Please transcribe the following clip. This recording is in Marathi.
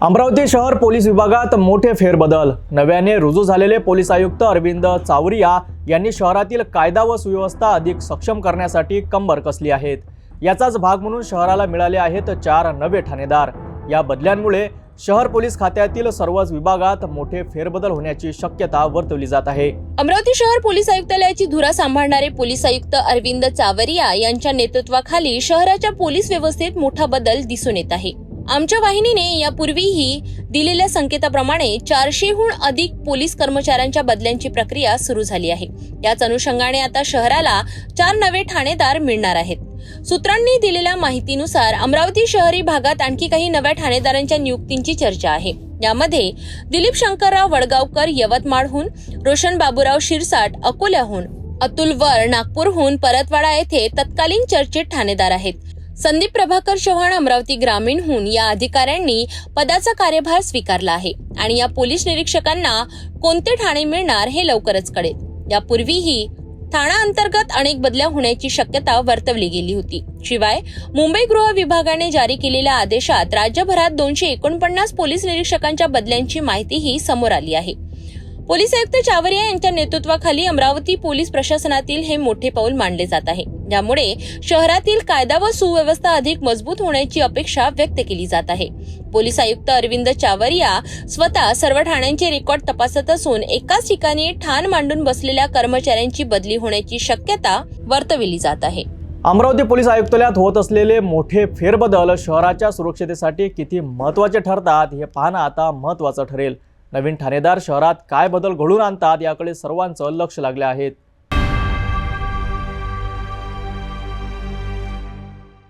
अमरावती शहर पोलीस विभागात मोठे फेरबदल. नव्याने रुजू झालेले पोलीस आयुक्त अरविंद चावरिया यांनी शहरातील कायदा व सुव्यवस्था अधिक सक्षम करण्यासाठी कंबर कसली आहेत. याचाच भाग म्हणून शहराला मिळाले आहेत चार नवे ठाणेदार. या बदल्यांमुळे शहर पोलीस खात्यातील सर्वच विभागात मोठे फेरबदल होण्याची शक्यता वर्तवली जात आहे. अमरावती शहर पोलीस आयुक्तालयाची धुरा सांभाळणारे पोलीस आयुक्त अरविंद चावरिया यांच्या नेतृत्वाखाली शहराच्या पोलीस व्यवस्थेत मोठा बदल दिसून येत आहे. आमच्या वाहिनीने यापूर्वीही दिलेल्या संकेताप्रमाणे चारशेहून अधिक पोलीस कर्मचाऱ्यांच्या बदल्यांची प्रक्रिया सुरू झाली आहे. याच अनुषंगाने आता शहराला चार नवे ठाणेदार मिळणार आहेत. सूत्रांनी दिलेल्या माहितीनुसार अमरावती शहरी भागात आणखी काही नव्या ठाणेदारांच्या नियुक्तींची चर्चा आहे. यामध्ये दिलीप शंकरराव वडगावकर यवतमाळहून रोशन बाबूराव शिरसाट अकोल्याहून अतुल वर नागपूरहून परतवाडा येथे तत्कालीन चर्चेत ठाणेदार आहेत. संदीप प्रभाकर चव्हाण अमरावती ग्रामीणहून या अधिकाऱ्यांनी पदाचा कार्यभार स्वीकारला आहे आणि या पोलीस निरीक्षकांना कोणते ठाणे मिळणार हे लवकरच कळेल. यापूर्वीही ठाणा अंतर्गत अनेक बदल्या होण्याची शक्यता वर्तवली गेली होती. शिवाय मुंबई गृह विभागाने जारी केलेल्या आदेशात राज्यभरात दोनशे एकोणपन्नास पोलीस निरीक्षकांच्या बदल्यांची माहितीही समोर आली आहे. पोलीस आयुक्त चावरिया यांच्या नेतृत्वाखाली अमरावती पोलीस प्रशासनातील हे मोठे पाऊल मानले जात आहे. ज्यामुळे शहरातील कायदा व सुव्यवस्था अधिक मजबूत होण्याची अपेक्षा व्यक्त केली जात आहे. पोलीस आयुक्त अरविंद चावरिया स्वतः सर्व ठाण्यांचे रेकॉर्ड तपासत असून एकाच ठिकाणी ठाण मांडून बसलेल्या कर्मचाऱ्यांची बदली होण्याची शक्यता वर्तविली जात आहे. अमरावती पोलीस आयुक्तालयात होत असलेले मोठे फेरबदल शहराच्या सुरक्षतेसाठी किती महत्त्वाचे ठरतात हे पाहणं आता महत्त्वाचं ठरेल. नवीन ठाणेदार शहरात काय बदल घडून आणतात याकडे सर्वांचं लक्ष लागले आहेत